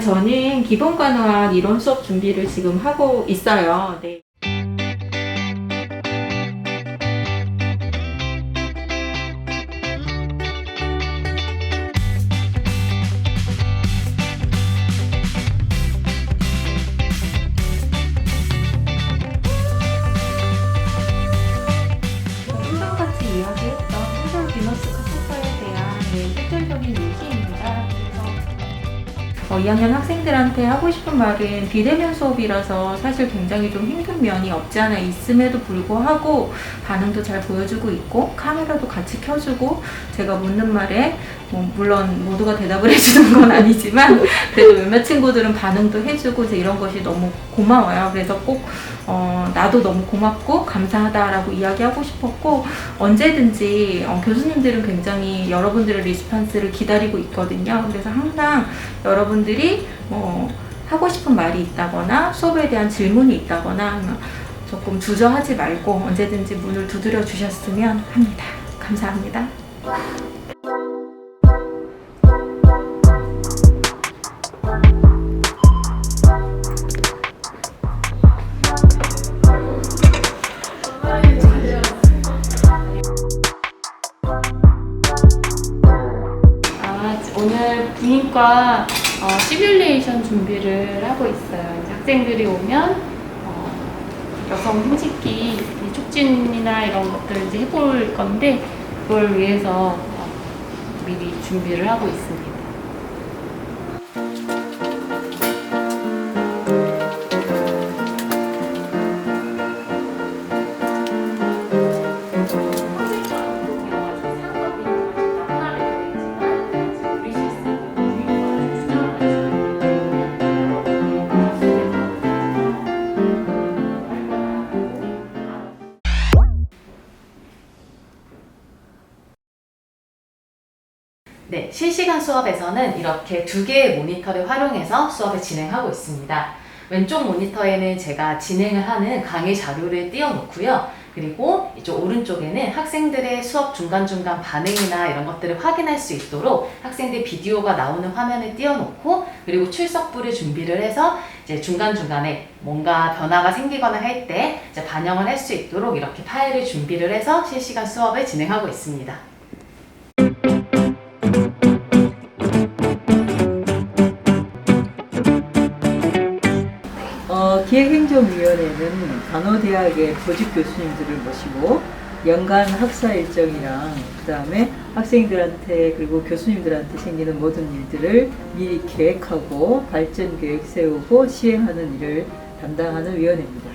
저는 기본 간호학 이론 수업 준비를 지금 하고 있어요. 네. 어, 2학년 학생들한테 하고 싶은 말은 비대면 수업이라서 사실 굉장히 좀 힘든 면이 없지 않아 있음에도 불구하고 반응도 잘 보여주고 있고 카메라도 같이 켜주고 제가 묻는 말에 뭐 물론 모두가 대답을 해주는 건 아니지만 그래도 몇몇 친구들은 반응도 해주고 이제 이런 것이 너무 고마워요. 그래서 꼭 어, 나도 너무 고맙고 감사하다라고 이야기하고 싶었고 언제든지 어, 교수님들은 굉장히 여러분들의 리스판스를 기다리고 있거든요. 그래서 항상 여러분들이 뭐 하고 싶은 말이 있다거나 수업에 대한 질문이 있다거나 조금 주저하지 말고 언제든지 문을 두드려 주셨으면 합니다. 감사합니다. 분인과 어, 시뮬레이션 준비를 하고 있어요. 이제 학생들이 오면 어, 여성 생식기 이 촉진이나 이런 것들을 이제 해볼 건데 그걸 위해서 어, 미리 준비를 하고 있습니다. 네, 실시간 수업에서는 이렇게 두 개의 모니터를 활용해서 수업을 진행하고 있습니다. 왼쪽 모니터에는 제가 진행을 하는 강의 자료를 띄워놓고요. 그리고 이쪽 오른쪽에는 학생들의 수업 중간중간 반응이나 이런 것들을 확인할 수 있도록 학생들 비디오가 나오는 화면을 띄워놓고 그리고 출석부를 준비를 해서 이제 중간중간에 뭔가 변화가 생기거나 할 때 반영을 할 수 있도록 이렇게 파일을 준비를 해서 실시간 수업을 진행하고 있습니다. 위원회는 간호대학의 보직 교수님들을 모시고 연간 학사 일정이랑 그다음에 학생들한테 그리고 교수님들한테 생기는 모든 일들을 미리 계획하고 발전 계획 세우고 시행하는 일을 담당하는 위원회입니다.